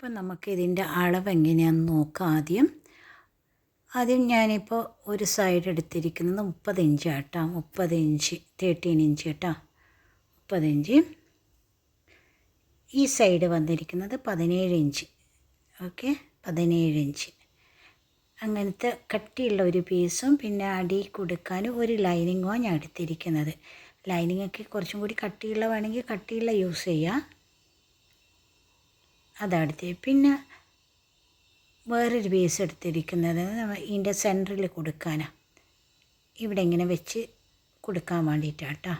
അപ്പം നമുക്ക് ഇതിന്റെ അളവ് എങ്ങനെയാണെന്ന് നോക്കാം ആദ്യം. ആദ്യം ഞാനിപ്പോൾ ഒരു സൈഡ് എടുത്തിരിക്കുന്നത് മുപ്പത് ഇഞ്ച് കേട്ടോ മുപ്പത് ഇഞ്ച് തേർട്ടീൻ ഇഞ്ച് കേട്ടോ. മുപ്പത് ഇഞ്ച്. ഈ സൈഡ് വന്നിരിക്കുന്നത് പതിനേഴ് ഇഞ്ച്. ഓക്കെ? പതിനേഴ് ഇഞ്ച്. അങ്ങനത്തെ കട്ടിയുള്ള ഒരു പീസും പിന്നെ അടി കൊടുക്കാൻ ഒരു ലൈനിങ്ങുമാണ് ഞാൻ എടുത്തിരിക്കുന്നത്. ലൈനിങ്ങൊക്കെ കുറച്ചും കൂടി കട്ടിയുള്ള വേണമെങ്കിൽ കട്ടിയുള്ള യൂസ് ചെയ്യാം. അതെടുത്ത് പിന്നെ വേറൊരു പീസ് എടുത്തിരിക്കുന്നത് ഇതിന്റെ സെന്ററിൽ കൊടുക്കാനാണ് ഇവിടെ ഇങ്ങനെ വെച്ച് കൊടുക്കാൻ വേണ്ടിയിട്ടാട്ടോ.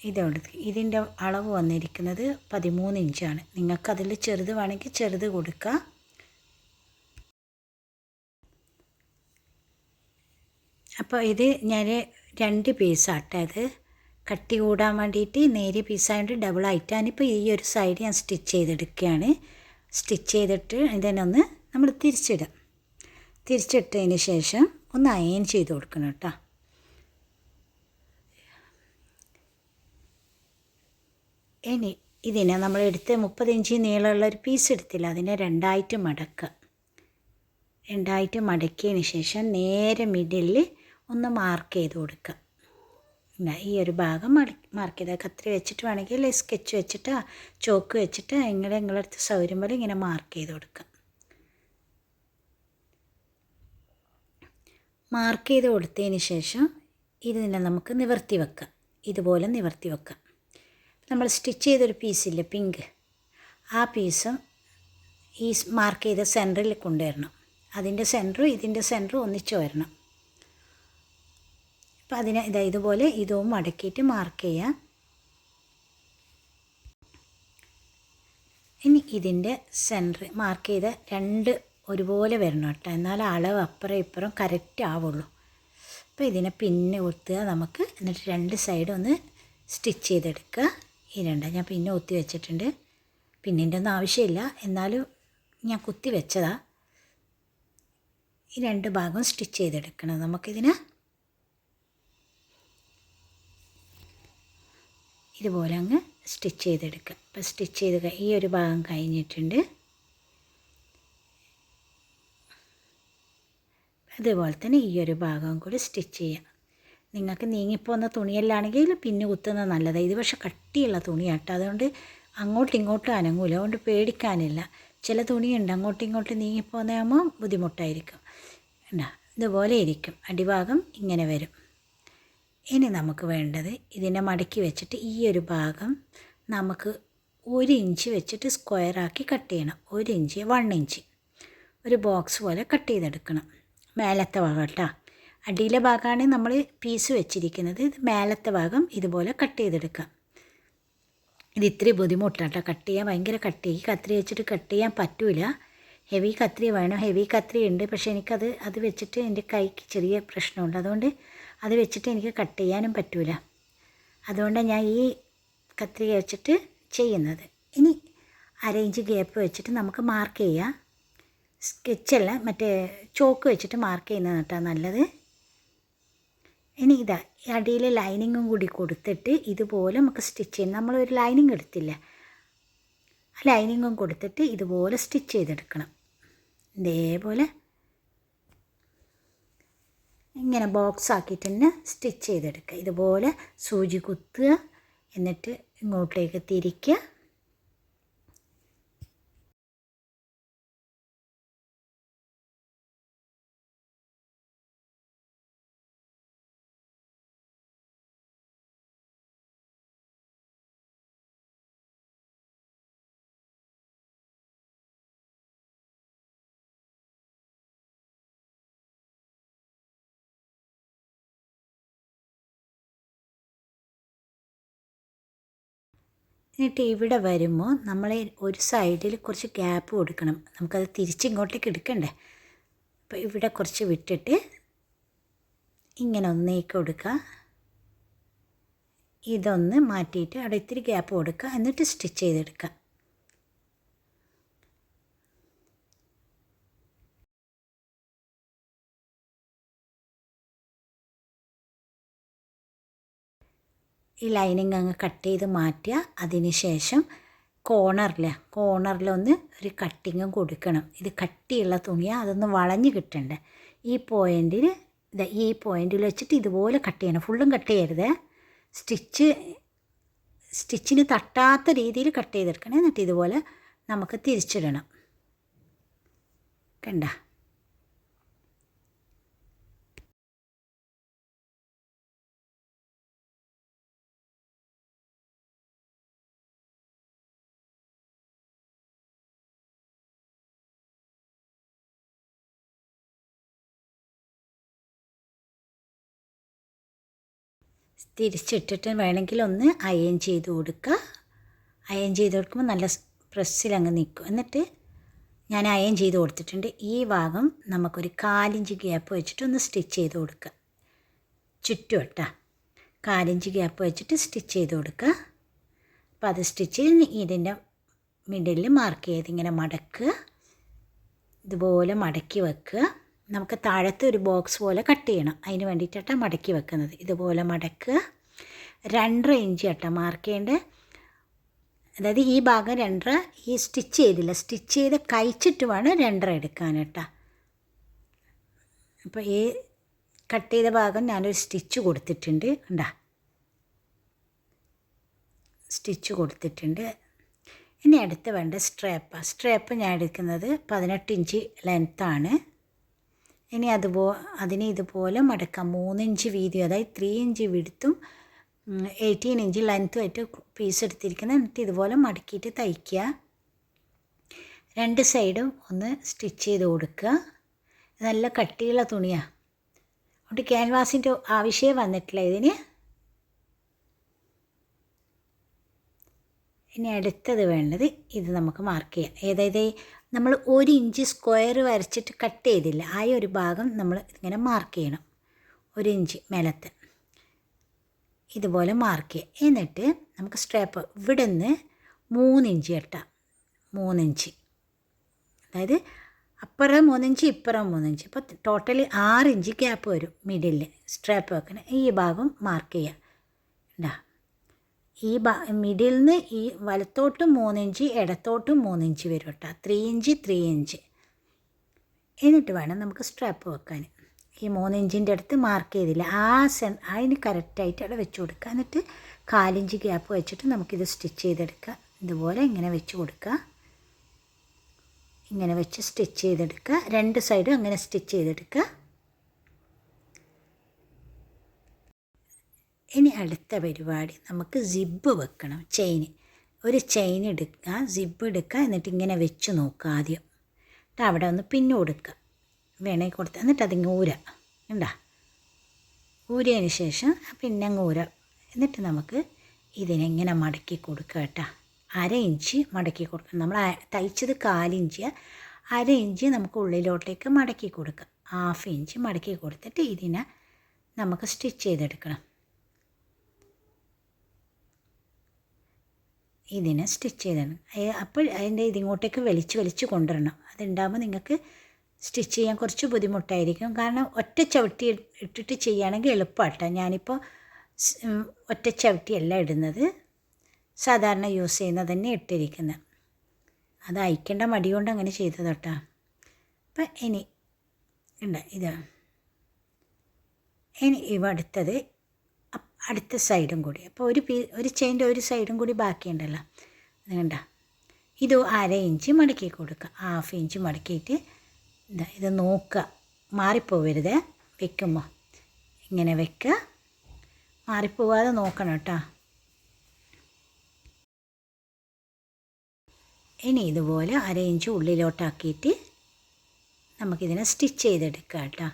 ഇതെടുത്ത് ഇതിന്റെ അളവ് വന്നിരിക്കുന്നത് പതിമൂന്ന് ഇഞ്ചാണ്. നിങ്ങൾക്കതിൽ ചെറുത് വേണമെങ്കിൽ ചെറുത് കൊടുക്കുക അപ്പോൾ ഇത് ഞാൻ രണ്ട് പീസാട്ടത് കട്ടി കൂടാൻ വേണ്ടിയിട്ട് നേരിയ പീസായതുകൊണ്ട് ഡബിൾ ആയിട്ട് അതിനിപ്പോൾ ഈ ഒരു സൈഡ് ഞാൻ സ്റ്റിച്ച് ചെയ്തെടുക്കുകയാണ്. സ്റ്റിച്ച് ചെയ്തിട്ട് ഇതിനൊന്ന് നമ്മൾ തിരിച്ചിടാം തിരിച്ചിട്ടതിന് ശേഷം ഒന്ന് അയൺ ചെയ്ത് കൊടുക്കണം കേട്ടോ. ഇനി ഇതിനെ നമ്മൾ എടുത്ത് മുപ്പത് ഇഞ്ച് നീളമുള്ള ഒരു പീസ് എടുത്തില്ല. അതിനെ രണ്ടായിട്ട് മടക്കുക. രണ്ടായിട്ട് മടക്കിയതിന് ശേഷം നേരെ മിഡിലിൽ ഒന്ന് മാർക്ക് ചെയ്ത് കൊടുക്കുക. ഈ ഒരു ഭാഗം മാർക്ക് ചെയ്താൽ കത്രി വെച്ചിട്ട് വേണമെങ്കിൽ സ്കെച്ച് വെച്ചിട്ട് ചോക്ക് വെച്ചിട്ട് ഇങ്ങനെ നിങ്ങളുടെ അടുത്ത് സൗകര്യം പോലെ ഇങ്ങനെ മാർക്ക് ചെയ്ത് കൊടുക്കാം മാർക്ക് ചെയ്ത് കൊടുത്തതിന് ശേഷം ഇതിനെ നമുക്ക് നിവർത്തി വെക്കാം ഇതുപോലെ നിവർത്തി വെക്കാം നമ്മൾ സ്റ്റിച്ച് ചെയ്തൊരു പീസില്ലേ പിങ്ക് ആ പീസും ഈ മാർക്ക് ചെയ്ത സെന്ററിൽ കൊണ്ടുവരണം. അതിന്റെ സെന്ററും ഇതിന്റെ സെന്ററും ഒന്നിച്ച് വരണം. അപ്പം അതിന് ഇതാ ഇതുപോലെ ഇതും മടക്കിയിട്ട് മാർക്ക് ചെയ്യാം. ഇനി ഇതിന്റെ സെന്റർ മാർക്ക് ചെയ്ത രണ്ട് ഒരുപോലെ വരണം കേട്ടോ. എന്നാൽ അളവ് അപ്പുറം ഇപ്പുറം കറക്റ്റ് ആവുള്ളൂ. അപ്പോൾ ഇതിനെ പിന്നെ ഒത്തുക നമുക്ക് എന്നിട്ട് രണ്ട് സൈഡും ഒന്ന് സ്റ്റിച്ച് ചെയ്തെടുക്കുക. ഈ രണ്ടാണ് ഞാൻ പിന്നെ ഒത്തി വെച്ചിട്ടുണ്ട്. പിന്നിന്റെ ഒന്നും ആവശ്യമില്ല. എന്നാലും ഞാൻ കുത്തി വെച്ചതാ. ഈ രണ്ട് ഭാഗം സ്റ്റിച്ച് ചെയ്തെടുക്കണം. നമുക്കിതിന് ഇതുപോലെ അങ്ങ് സ്റ്റിച്ച് ചെയ്തെടുക്കുക അപ്പോൾ സ്റ്റിച്ച് ചെയ്ത് ഈ ഒരു ഭാഗം കഴിഞ്ഞിട്ടുണ്ട്. അതുപോലെ തന്നെ ഈ ഒരു ഭാഗം കൂടി സ്റ്റിച്ച് ചെയ്യാം. നിങ്ങൾക്ക് നീങ്ങിപ്പോകുന്ന തുണിയല്ലാണെങ്കിൽ പിന്നെ കുത്തുന്നത് നല്ലതാണ് ഇത് പക്ഷേ കട്ടിയുള്ള തുണിയാട്ടോ. അതുകൊണ്ട് അങ്ങോട്ടും ഇങ്ങോട്ടും അനങ്ങൂല. അതുകൊണ്ട് പേടിക്കാനില്ല. ചില തുണിയുണ്ട് അങ്ങോട്ടും ഇങ്ങോട്ടും നീങ്ങിപ്പോകുന്നതാകുമ്പോൾ ബുദ്ധിമുട്ടായിരിക്കും. ഇതുപോലെ ഇരിക്കും. അടിഭാഗം ഇങ്ങനെ വരും. ഇനി നമുക്ക് വേണ്ടത് ഇതിനെ മടക്കി വെച്ചിട്ട് ഈ ഒരു ഭാഗം നമുക്ക് ഒരു ഇഞ്ച് വെച്ചിട്ട് സ്ക്വയറാക്കി കട്ട് ചെയ്യണം. ഒരു ഇഞ്ച് വൺ ഇഞ്ച്. ഒരു ബോക്സ് പോലെ കട്ട് ചെയ്തെടുക്കണം. മേലത്തെ ഭാഗം കേട്ടോ. അടിയിലെ ഭാഗമാണ് നമ്മൾ പീസ് വെച്ചിരിക്കുന്നത്. ഇത് മേലത്തെ ഭാഗം ഇതുപോലെ കട്ട് ചെയ്തെടുക്കാം. ഇത് ഇത്തിരി ബുദ്ധിമുട്ടാട്ടോ കട്ട്. ചെയ്യാൻ ഭയങ്കര കട്ട് ചെയ്യും. കത്രി വെച്ചിട്ട് കട്ട് ചെയ്യാൻ പറ്റില്ല ഹെവി കത്രി വേണം. ഹെവി കത്രി ഉണ്ട്. പക്ഷേ എനിക്കത് അത് വെച്ചിട്ട് എന്റെ കൈക്ക് ചെറിയ പ്രശ്നമുണ്ട്. അതുകൊണ്ട് അത് വെച്ചിട്ട് എനിക്ക് കട്ട് ചെയ്യാനും പറ്റൂല. അതുകൊണ്ടാണ് ഞാൻ ഈ കത്രിക വെച്ചിട്ട് ചെയ്യുന്നത്. ഇനി അരയിഞ്ച് ഗ്യാപ്പ് വെച്ചിട്ട് നമുക്ക് മാർക്ക് ചെയ്യാം. സ്കെച്ചല്ല മറ്റേ ചോക്ക് വെച്ചിട്ട് മാർക്ക് ചെയ്യുന്നത് കേട്ടോ നല്ലത്. ഇനി ഇതാ ഈ അടിയിൽ ലൈനിങ്ങും കൂടി കൊടുത്തിട്ട് ഇതുപോലെ നമുക്ക് സ്റ്റിച്ച് ചെയ്യണം നമ്മളൊരു ലൈനിങ് എടുത്തില്ല. ലൈനിങ്ങും കൊടുത്തിട്ട് ഇതുപോലെ സ്റ്റിച്ച് ചെയ്തെടുക്കണം. ഇതേപോലെ ഇങ്ങനെ ബോക്സ് ആക്കിയിട്ട് തന്നെ സ്റ്റിച്ച് ചെയ്തെടുക്കുക. ഇതുപോലെ സൂചി കുത്തുക. എന്നിട്ട് ഇങ്ങോട്ടേക്ക് തിരിക്കുക. എന്നിട്ട് ഇവിടെ വരുമ്പോൾ നമ്മൾ ഒരു സൈഡിൽ കുറച്ച് ഗ്യാപ്പ് കൊടുക്കണം. നമുക്കത് തിരിച്ചിങ്ങോട്ടേക്ക് എടുക്കണ്ടേ? അപ്പോൾ ഇവിടെ കുറച്ച് വിട്ടിട്ട് ഇങ്ങനെ ഒന്നേക്ക് കൊടുക്കുക ഇതൊന്ന് മാറ്റിയിട്ട് അവിടെ ഇത്തിരി ഗ്യാപ്പ് കൊടുക്കുക എന്നിട്ട് സ്റ്റിച്ച് ചെയ്തെടുക്കുക ഈ ലൈനിങ് അങ്ങ് കട്ട് ചെയ്ത് മാറ്റുക. അതിന് ശേഷം കോർണറിൽ കോണറിലൊന്ന് ഒരു കട്ടിങ്ങും കൊടുക്കണം. ഇത് കട്ടിയുള്ള തുണിയാണ് അതൊന്ന് വളഞ്ഞ് കിട്ടണ്ടേ. ഈ പോയിന്റിൽ ഈ പോയിന്റിൽ വെച്ചിട്ട് ഇതുപോലെ കട്ട് ചെയ്യണം. ഫുള്ളും കട്ട് ചെയ്യരുത്. സ്റ്റിച്ച് സ്റ്റിച്ചിന് തട്ടാത്ത രീതിയിൽ കട്ട് ചെയ്തെടുക്കണം. എന്നിട്ട് ഇതുപോലെ നമുക്ക് തിരിച്ചിടണം. കണ്ട? തിരിച്ചിട്ടിട്ട് വേണമെങ്കിൽ ഒന്ന് അയൺ ചെയ്ത് കൊടുക്കുക. അയൺ ചെയ്ത് കൊടുക്കുമ്പോൾ നല്ല പ്രസ്സിൽ അങ്ങ് നിൽക്കും. എന്നിട്ട് ഞാൻ അയൺ ചെയ്ത് കൊടുത്തിട്ടുണ്ട്. ഈ ഭാഗം നമുക്കൊരു കാലിഞ്ച് ഗ്യാപ്പ് വെച്ചിട്ട് ഒന്ന് സ്റ്റിച്ച് ചെയ്ത് കൊടുക്കുക. ചുറ്റും കേട്ടോ. കാലിഞ്ച് ഗ്യാപ്പ് വെച്ചിട്ട് സ്റ്റിച്ച് ചെയ്ത് കൊടുക്കുക. അപ്പോൾ അത് സ്റ്റിച്ച് ഇതിന്റെ മിഡിലിൽ മാർക്ക് ചെയ്ത് ഇങ്ങനെ മടക്കുക. ഇതുപോലെ മടക്കി വെക്കുക. നമുക്ക് താഴത്തെ ഒരു ബോക്സ് പോലെ കട്ട് ചെയ്യണം. അതിന് വേണ്ടിയിട്ടാണ് മടക്കി വെക്കുന്നത്. ഇതുപോലെ മടക്കുക. രണ്ടര ഇഞ്ച് കേട്ടോ മാർക്ക് ചെയ്യേണ്ടത് അതായത് ഈ ഭാഗം രണ്ടര ഈ സ്റ്റിച്ച് ചെയ്തില്ല. സ്റ്റിച്ച് ചെയ്ത് കഴിച്ചിട്ട് വേണം രണ്ടര എടുക്കാൻ കേട്ടോ അപ്പോൾ ഈ കട്ട് ചെയ്ത ഭാഗം ഞാനൊരു സ്റ്റിച്ച് കൊടുത്തിട്ടുണ്ട്. ഉണ്ടാ സ്റ്റിച്ച് കൊടുത്തിട്ടുണ്ട്. ഇനി അടുത്ത് വേണ്ട സ്ട്രാപ്പ് സ്ട്രാപ്പ് ഞാൻ എടുക്കുന്നത് പതിനെട്ട് ഇഞ്ച് ലെങ്ത്താണ് ഇനി അതുപോ അതിനെ ഇതുപോലെ മടക്കാം. മൂന്നിഞ്ച് വീതി അതായത് ത്രീ ഇഞ്ച് വിടുത്തും എയ്റ്റീൻ ഇഞ്ച് ലെങ്ത്തുമായിട്ട് പീസ് എടുത്തിരിക്കുന്നത്. എന്നിട്ട് ഇതുപോലെ മടക്കിയിട്ട് തയ്ക്കുക. രണ്ട് സൈഡും ഒന്ന് സ്റ്റിച്ച് ചെയ്ത് കൊടുക്കുക. നല്ല കട്ടിയുള്ള തുണിയാണ് അതുകൊണ്ട് ക്യാൻവാസിന്റെ ആവശ്യമേ വന്നിട്ടില്ല ഇതിന്. ഇനി അടുത്തത് വേണ്ടത് ഇത് നമുക്ക് മാർക്ക് ചെയ്യാം. ഏതായത് നമ്മൾ ഒരു ഇഞ്ച് സ്ക്വയർ വരച്ചിട്ട് കട്ട് ചെയ്തില്ല. ആ ഒരു ഭാഗം നമ്മൾ ഇങ്ങനെ മാർക്ക് ചെയ്യണം. ഒരു ഇഞ്ച് മേലത്ത്. ഇതുപോലെ മാർക്ക് ചെയ്യുക എന്നിട്ട് നമുക്ക് സ്ട്രാപ്പ് ഇവിടെ നിന്ന് മൂന്നിഞ്ച് കെട്ടാം. മൂന്നിഞ്ച് അതായത് അപ്പുറം മൂന്നിഞ്ച് ഇപ്പുറം മൂന്നിഞ്ച് അപ്പോൾ ടോട്ടലി ആറ് ഇഞ്ച് ഗ്യാപ്പ് വരും മിഡിലിൽ സ്ട്രാപ്പ് വെക്കണം. ഈ ഭാഗം മാർക്ക് ചെയ്യുക ഉണ്ടാ ഈ ബ മിഡിൽ നിന്ന് ഈ വലത്തോട്ടും മൂന്നിഞ്ച് ഇടത്തോട്ടും മൂന്നിഞ്ച് വരും കേട്ടോ. ത്രീ ഇഞ്ച് ത്രീ ഇഞ്ച് എന്നിട്ട് വേണം നമുക്ക് സ്ട്രാപ്പ് വെക്കാൻ. ഈ മൂന്നിഞ്ചിന്റെ അടുത്ത് മാർക്ക് ചെയ്തില്ല. ആ സെൻ അതിന് കറക്റ്റായിട്ട് അവിടെ വെച്ച് കൊടുക്കുക. എന്നിട്ട് കാലിഞ്ച് ഗ്യാപ്പ് വെച്ചിട്ട് നമുക്കിത് സ്റ്റിച്ച് ചെയ്തെടുക്കുക. ഇതുപോലെ ഇങ്ങനെ വെച്ച് കൊടുക്കുക. ഇങ്ങനെ വെച്ച് സ്റ്റിച്ച് ചെയ്തെടുക്കുക. രണ്ട് സൈഡും അങ്ങനെ സ്റ്റിച്ച് ചെയ്തെടുക്കുക. ഇനി അടുത്ത പരിപാടി നമുക്ക് സിബ്ബ് വെക്കണം ചെയിൻ ഒരു ചെയിൻ എടുക്കുക സിബ്ബ് എടുക്കുക എന്നിട്ട് ഇങ്ങനെ വെച്ച് നോക്കുക ആദ്യം. എന്നിട്ട് അവിടെ ഒന്ന് പിന്നെ കൊടുക്കുക. വേണേ കൊടുത്ത് എന്നിട്ട് അതിങ്ങ് ഊര. ഉണ്ടാ ഊരിയതിന് ശേഷം പിന്നെ അങ്ങ് ഊര. എന്നിട്ട് നമുക്ക് ഇതിനെങ്ങനെ മടക്കി കൊടുക്കുക കേട്ടോ. അര ഇഞ്ച് മടക്കി കൊടുക്കുക. നമ്മൾ തയ്ച്ചത് കാലിഞ്ച് അര ഇഞ്ച് നമുക്ക് ഉള്ളിലോട്ടേക്ക് മടക്കി കൊടുക്കുക ഹാഫ് ഇഞ്ച് മടക്കി കൊടുത്തിട്ട് ഇതിനെ നമുക്ക് സ്റ്റിച്ച് ചെയ്തെടുക്കണം. ഇതിനെ സ്റ്റിച്ച് ചെയ്താണ്. അപ്പോൾ അതിന്റെ ഇതിങ്ങോട്ടേക്ക് വലിച്ച് വലിച്ച് കൊണ്ടുവരണം. അതുണ്ടാകുമ്പോൾ നിങ്ങൾക്ക് സ്റ്റിച്ച് ചെയ്യാൻ കുറച്ച് ബുദ്ധിമുട്ടായിരിക്കും. കാരണം ഒറ്റ ചവിട്ടി ഇട്ടിട്ട് ചെയ്യുകയാണെങ്കിൽ എളുപ്പമാട്ടോ ഞാനിപ്പോൾ ഒറ്റ ചവിട്ടിയല്ല ഇടുന്നത്. സാധാരണ യൂസ് ചെയ്യുന്നത് തന്നെ ഇട്ടിരിക്കുന്നത് അത് അയക്കേണ്ട മടി കൊണ്ട് അങ്ങനെ ചെയ്തത് കേട്ടോ അപ്പം ഇനി ഉണ്ട് ഇത്. ഇനി ഇവ അടുത്തത് അടുത്ത സൈഡും കൂടി. അപ്പോൾ ഒരു പീ ഒരു ചെയിന്റെ ഒരു സൈഡും കൂടി ബാക്കിയുണ്ടല്ലോ. അതുകൊണ്ട കണ്ട. ഇത് അര ഇഞ്ച് മടക്കി കൊടുക്കുക. ഹാഫ് ഇഞ്ച് മടക്കിയിട്ട് എന്താ ഇത് നോക്കുക. മാറിപ്പോവരുത്. വെക്കുമ്പോൾ ഇങ്ങനെ വെക്കുക. മാറിപ്പോവാതെ നോക്കണം കേട്ടോ. ഇനി ഇതുപോലെ അര ഇഞ്ച് ഉള്ളിലോട്ടാക്കിയിട്ട് നമുക്കിതിനെ സ്റ്റിച്ച് ചെയ്തെടുക്കാം കേട്ടോ.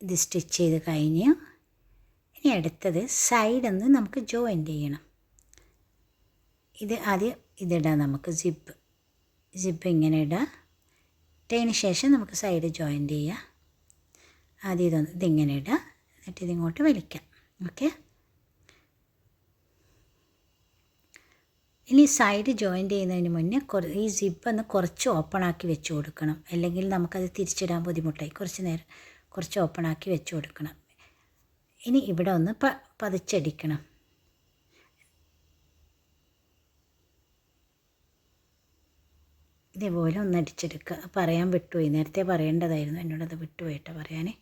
ഇത് സ്റ്റിച്ച് ചെയ്ത് കഴിഞ്ഞ് ഇനി അടുത്തത് സൈഡൊന്ന് നമുക്ക് ജോയിന്റ് ചെയ്യണം. ഇത് ആദ്യം ഇതിടാം നമുക്ക് സിപ്പ് സിപ്പ് ഇങ്ങനെ ഇടുക ഇട്ടതിന് ശേഷം നമുക്ക് സൈഡ് ജോയിന്റ് ചെയ്യാം. ആദ്യം ഇതൊന്ന് ഇതിങ്ങനെ ഇടുക എന്നിട്ട് ഇതിങ്ങോട്ട് വലിക്കാം. ഓക്കെ ഇനി സൈഡ് ജോയിന്റ് ചെയ്യുന്നതിന് മുന്നേ കുറ ഈ സിപ്പ് ഒന്ന് കുറച്ച് ഓപ്പൺ ആക്കി വെച്ച് കൊടുക്കണം. അല്ലെങ്കിൽ നമുക്കത് തിരിച്ചിടാൻ ബുദ്ധിമുട്ടായി. കുറച്ച് നേരം കുറച്ച് ഓപ്പൺ ആക്കി വെച്ച് കൊടുക്കണം. ഇനി ഇവിടെ ഒന്ന് പ പതിച്ചടിക്കണം. ഇതേപോലെ ഒന്ന് അടിച്ചെടുക്കുക പറയാൻ വിട്ടുപോയി നേരത്തെ പറയേണ്ടതായിരുന്നു. എന്നോടത് വിട്ടുപോയിട്ടോ പറയാനേ.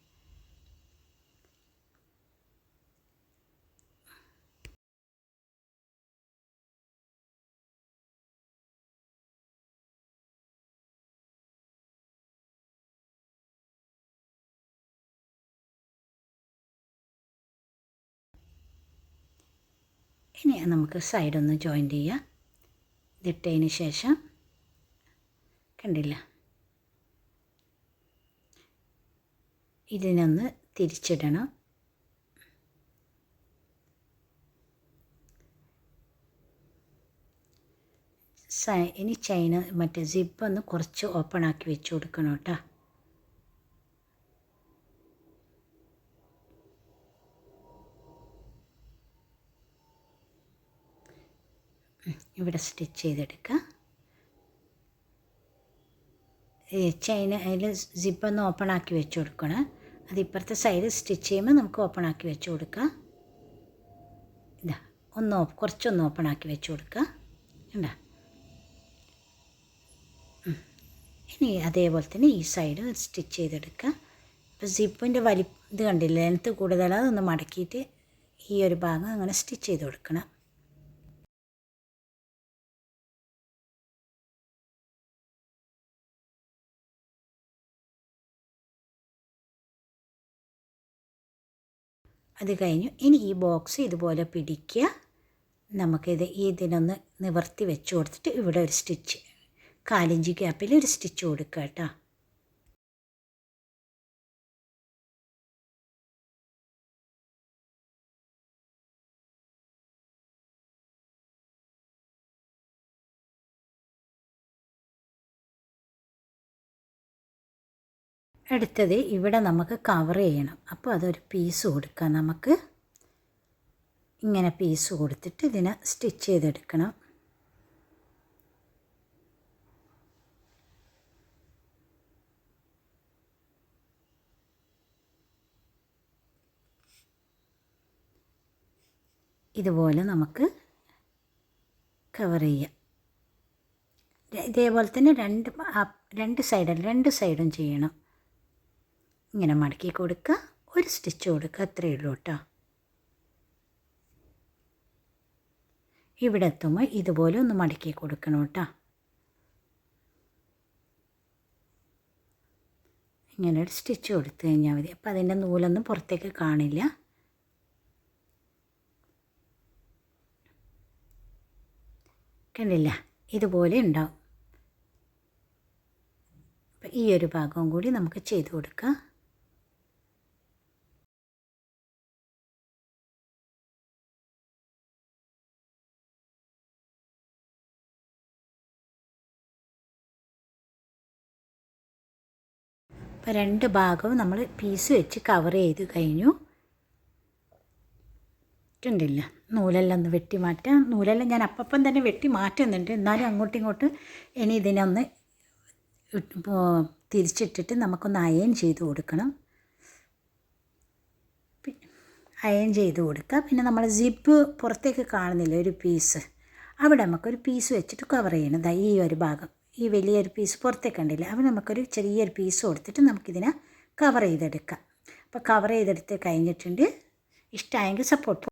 ഇനി നമുക്ക് സൈഡ് ഒന്ന് ജോയിൻ ചെയ്യാം. ഇതിട്ടതിന് ശേഷം കണ്ടില്ല. ഇതിനൊന്ന് തിരിച്ചിടണം. ഇനി ചൈന മറ്റേ സിപ്പ് ഒന്ന് കുറച്ച് ഓപ്പൺ ആക്കി വെച്ച് കൊടുക്കണം കേട്ടോ. ഇവിടെ സ്റ്റിച്ച് ചെയ്തെടുക്കുക ചെയിൻ അതിൽ സിപ്പൊന്ന് ഓപ്പൺ ആക്കി വെച്ച് കൊടുക്കണം. അത് ഇപ്പുറത്തെ സൈഡ് സ്റ്റിച്ച് ചെയ്യുമ്പോൾ നമുക്ക് ഓപ്പൺ ആക്കി വെച്ച് കൊടുക്കാം. ഇതാ ഒന്ന് കുറച്ചൊന്ന് ഓപ്പൺ ആക്കി വെച്ച് കൊടുക്കുക കണ്ട? ഇനി അതേപോലെ തന്നെ ഈ സൈഡ് സ്റ്റിച്ച് ചെയ്തെടുക്കുക ഇപ്പോൾ സിപ്പിന്റെ വലി ഇത് കണ്ടില്ല ലെങ്ത്ത് കൂടുതലാണ് അതൊന്ന് മടക്കിയിട്ട് ഈ ഒരു ഭാഗം അങ്ങനെ സ്റ്റിച്ച് ചെയ്ത് കൊടുക്കണം. അത് കഴിഞ്ഞു. ഇനി ഈ ബോക്സ് ഇതുപോലെ പിടിക്കുക. നമുക്കിത് ഇതിനൊന്ന് നിവർത്തി വെച്ച് കൊടുത്തിട്ട് ഇവിടെ ഒരു സ്റ്റിച്ച് കാലിഞ്ചി ഗ്യാപ്പിൽ ഒരു സ്റ്റിച്ച് കൊടുക്കുക കേട്ടോ. അടുത്തത് ഇവിടെ നമുക്ക് കവർ ചെയ്യണം. അപ്പോൾ അതൊരു പീസ് കൊടുക്കാം നമുക്ക്. ഇങ്ങനെ പീസ് കൊടുത്തിട്ട് ഇതിനെ സ്റ്റിച്ച് ചെയ്തെടുക്കണം. ഇതുപോലെ നമുക്ക് കവർ ചെയ്യാം. ഇതേപോലെ തന്നെ രണ്ട് രണ്ട് സൈഡും രണ്ട് സൈഡും ചെയ്യണം. ഇങ്ങനെ മടക്കി കൊടുക്കുക. ഒരു സ്റ്റിച്ച് കൊടുക്കുക. അത്രയേ ഉള്ളൂ കേട്ടോ. ഇവിടെ എത്തുമ്പോൾ ഇതുപോലെ ഒന്ന് മടക്കി കൊടുക്കണം കേട്ടോ. ഇങ്ങനെ ഒരു സ്റ്റിച്ച് കൊടുത്തു കഴിഞ്ഞാൽ മതി. അപ്പോൾ അതിന്റെ നൂലൊന്നും പുറത്തേക്ക് കാണില്ല. കണ്ടില്ല? ഇതുപോലെ ഉണ്ടാവും. അപ്പം ഈ ഒരു ഭാഗവും കൂടി നമുക്ക് ചെയ്ത് കൊടുക്കാം. അപ്പോൾ രണ്ട് ഭാഗവും നമ്മൾ പീസ് വെച്ച് കവർ ചെയ്ത് കഴിഞ്ഞു. കണ്ടില്ല. നൂലെല്ലാം ഒന്ന് വെട്ടി മാറ്റാം. നൂലെല്ലാം ഞാൻ അപ്പം തന്നെ വെട്ടി മാറ്റുന്നുണ്ട്. എന്നാലും അങ്ങോട്ടും ഇങ്ങോട്ടും ഇനി ഇതിനൊന്ന് തിരിച്ചിട്ടിട്ട് നമുക്കൊന്ന് അയൺ ചെയ്ത് കൊടുക്കണം. അയൺ ചെയ്ത് കൊടുക്കുക പിന്നെ നമ്മൾ സിപ്പ് പുറത്തേക്ക് കാണുന്നില്ല. ഒരു പീസ് അവിടെ നമുക്കൊരു പീസ് വെച്ചിട്ട് കവർ ചെയ്യണം. ഈ ഒരു ഭാഗം. ഈ വലിയൊരു പീസ് പുറത്തേക്ക് കണ്ടില്ല? അപ്പോൾ നമുക്കൊരു ചെറിയൊരു പീസ് കൊടുത്തിട്ട് നമുക്കിതിനെ കവർ ചെയ്തെടുക്കാം. അപ്പോൾ കവർ ചെയ്തെടുത്ത് കഴിഞ്ഞിട്ടുണ്ട്. ഇഷ്ടമായെങ്കിൽ സപ്പോർട്ട്